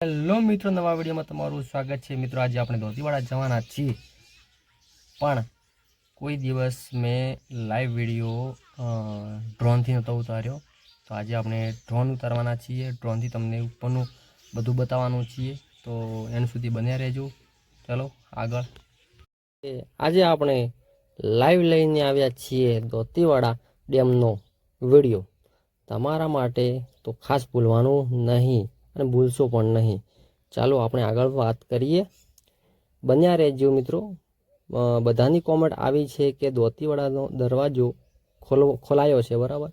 Hello મિત્રો, નવા વિડીયોમાં તમારું સ્વાગત છે. મિત્રો, આજે આપણે ધોતીવાડા જવાના છીએ. પણ કોઈ દિવસ મેં લાઈવ વીડિયો ડ્રોનથી નહોતો ઉતાર્યો. તો આજે આપણે ડ્રોન ઉતારવાના છીએ. ડ્રોનથી તમને ઉપરનું બધું બતાવવાનું છીએ. તો એન સુધી બન્યા રહેજો. ચલો, આગળ. આજે આપણે લાઈવ લઈને આવ્યા છીએ ધોતીવાડા ડેમનો વીડિયો. તમારા માટે તો ખાસ ભૂલવાનું નહીં. અને ભૂલશો પણ નહીં. ચાલો આપણે આગળ વાત કરીએ. બન્યા રહેજો મિત્રો. બધાની કોમેન્ટ આવી છે કે દોતીવાડાનો દરવાજો ખોલો ખોલાયો છે, બરાબર?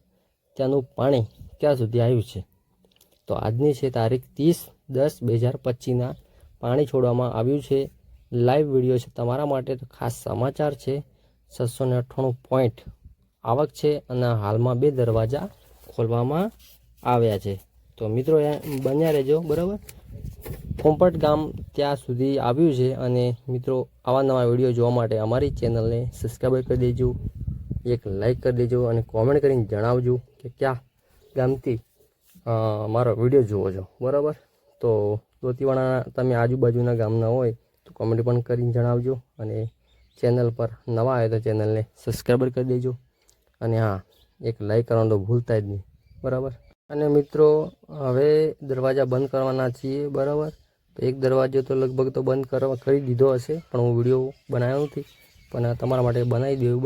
ત્યાંનું પાણી ક્યાં સુધી આવ્યું છે? તો આજની છે તારીખ ત્રીસ દસ બે હજાર પચીસના. પાણી છોડવામાં આવ્યું છે. લાઈવ વીડિયો છે તમારા માટે ખાસ સમાચાર છે. છસો ને અઠ્ઠાણું પોઈન્ટ આવક છે અને હાલમાં બે દરવાજા ખોલવામાં આવ્યા છે. તો મિત્રો, એ બન્યા રહેજો, બરાબર? કોમ્પટ ગામ ત્યાં સુધી આવ્યું છે અને મિત્રો, આવા નવા વીડિયો જોવા માટે અમારી ચેનલને સબસ્ક્રાઈબ કરી દેજો, એક લાઈક કરી દેજો અને કોમેન્ટ કરીને જણાવજો કે ક્યાં ગામથી મારો વીડિયો જુઓ છો, બરાબર? તો દોતીવાડાના તમે આજુબાજુના ગામના હોય તો કોમેન્ટ પણ કરીને જણાવજો અને ચેનલ પર નવા આવે તો ચેનલને સબસ્ક્રાઈબર કરી દેજો. અને હા, એક લાઈક કરવાનું તો ભૂલતા જ નહીં, બરાબર? અને મિત્રો, હવે દરવાજા બંધ કરવાના છીએ, બરાબર? તો એક દરવાજો તો લગભગ તો બંધ કરવા કરી દીધો હશે, પણ હું વીડિયો બનાવ્યો નથી. પણ તમારા માટે બનાવી દઉં